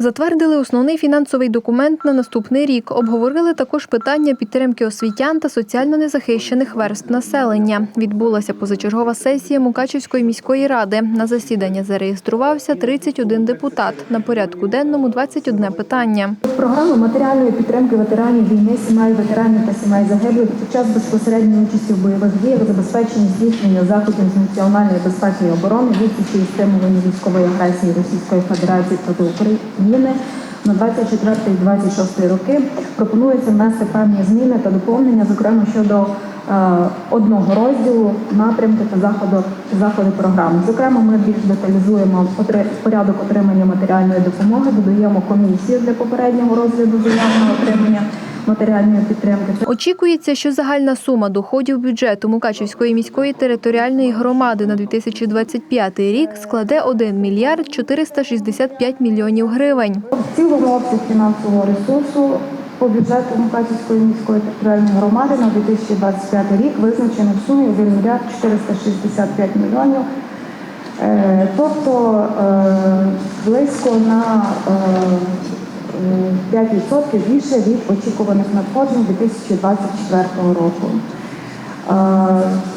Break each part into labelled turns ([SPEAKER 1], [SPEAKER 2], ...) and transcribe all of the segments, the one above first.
[SPEAKER 1] Затвердили основний фінансовий документ на наступний рік. Обговорили також питання підтримки освітян та соціально незахищених верств населення. Відбулася позачергова сесія Мукачівської міської ради. На засідання зареєструвався 31 депутат. На порядку денному 21 питання.
[SPEAKER 2] Програма матеріальної підтримки ветеранів війни, сімей ветеранів та сімей загиблих під час безпосередньої участі в бойових діях, забезпечення здійснення заходів з національної безпеки і оборони, відсічі і стимулення військової агресії Російської Федерації проти України на 24-26 роки. Пропонується внести певні зміни та доповнення, зокрема щодо е, одного розділу напрямки та заходу заходи програми. Зокрема, ми більш деталізуємо порядок отримання матеріальної допомоги, додаємо комісію для попереднього розгляду заявного отримання матеріальної підтримки.
[SPEAKER 1] Очікується, що загальна сума доходів бюджету Мукачівської міської територіальної громади на 2025 рік складе 1 мільярд 465 мільйонів гривень.
[SPEAKER 2] В цілому обсяг фінансового ресурсу по бюджету Мукачівської міської територіальної громади на 2025 рік визначено в сумі 1 мільярд 465 мільйонів. Е, Тобто е, близько на е, 5% більше від очікуваних надходжень 2024 року. Е,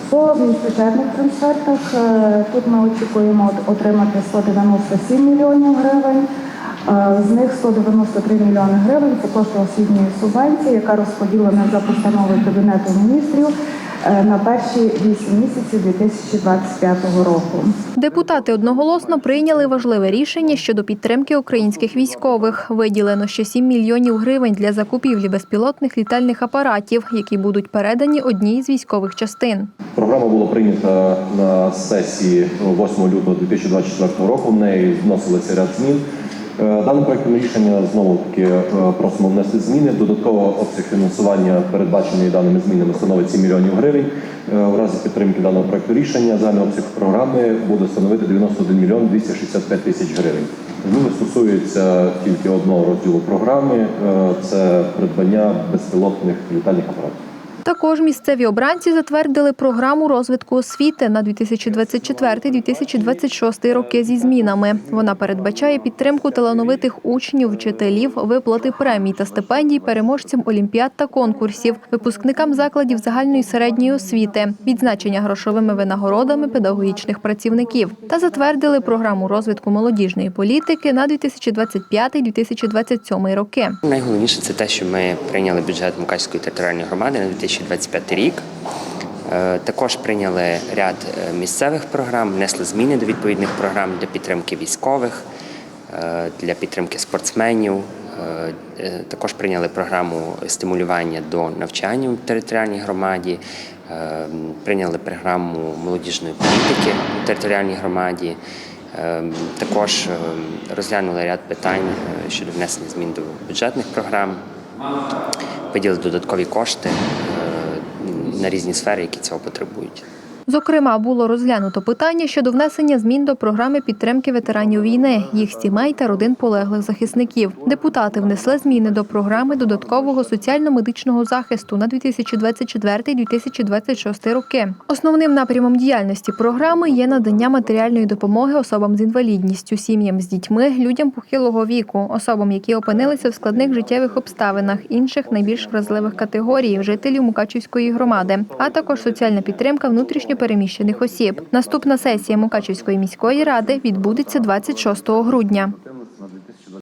[SPEAKER 2] По міськбюджетних трансфертах е, тут ми очікуємо отримати 197 мільйонів гривень. Е, З них 193 мільйони гривень це кошти освітньої субвенції, яка розподілена за постановою Кабінету міністрів на перші 8 місяців 2025 року.
[SPEAKER 1] Депутати одноголосно прийняли важливе рішення щодо підтримки українських військових. Виділено ще 7 мільйонів гривень для закупівлі безпілотних літальних апаратів, які будуть передані одній з військових частин.
[SPEAKER 3] Програма була прийнята на сесії 8 лютого 2024 року. В неї вносилися ряд змін. Е, Даним проектом рішення знову таки е, просимо внести зміни. Додатково обсяг фінансування, передбачений даними змінами, становить 7 мільйонів гривень. Е, В разі підтримки даного проекту рішення загальний обсяг програми буде становити 91 мільйон 265 тисяч гривень. Зміни стосуються тільки одного розділу програми це придбання безпілотних літальних апаратів.
[SPEAKER 1] Також місцеві обранці затвердили програму розвитку освіти на 2024-2026 роки зі змінами. Вона передбачає підтримку талановитих учнів, вчителів, виплати премій та стипендій переможцям олімпіад та конкурсів, випускникам закладів загальної середньої освіти, відзначення грошовими винагородами педагогічних працівників та затвердили програму розвитку молодіжної політики на 2025-2027 роки.
[SPEAKER 4] Найголовніше це те, що ми прийняли бюджет Мукачської територіальної громади на 2025 рік. Е, Також прийняли ряд е, місцевих програм, внесли зміни до відповідних програм для підтримки військових, е, для підтримки спортсменів. Також прийняли програму стимулювання до навчання у територіальній громаді, прийняли програму молодіжної політики у територіальній громаді. Також розглянули ряд питань щодо внесення змін до бюджетних програм, виділили додаткові кошти на різні сфери, які цього потребують.
[SPEAKER 1] Зокрема, було розглянуто питання щодо внесення змін до програми підтримки ветеранів війни, їх сімей та родин полеглих захисників. Депутати внесли зміни до програми додаткового соціально-медичного захисту на 2024-2026 роки. Основним напрямом діяльності програми є надання матеріальної допомоги особам з інвалідністю, сім'ям з дітьми, людям похилого віку, особам, які опинилися в складних життєвих обставинах, інших найбільш вразливих категорій жителів Мукачівської громади, а також соціальна підтримка внутрішньо переміщених осіб. Наступна сесія Мукачівської міської ради відбудеться 26 грудня.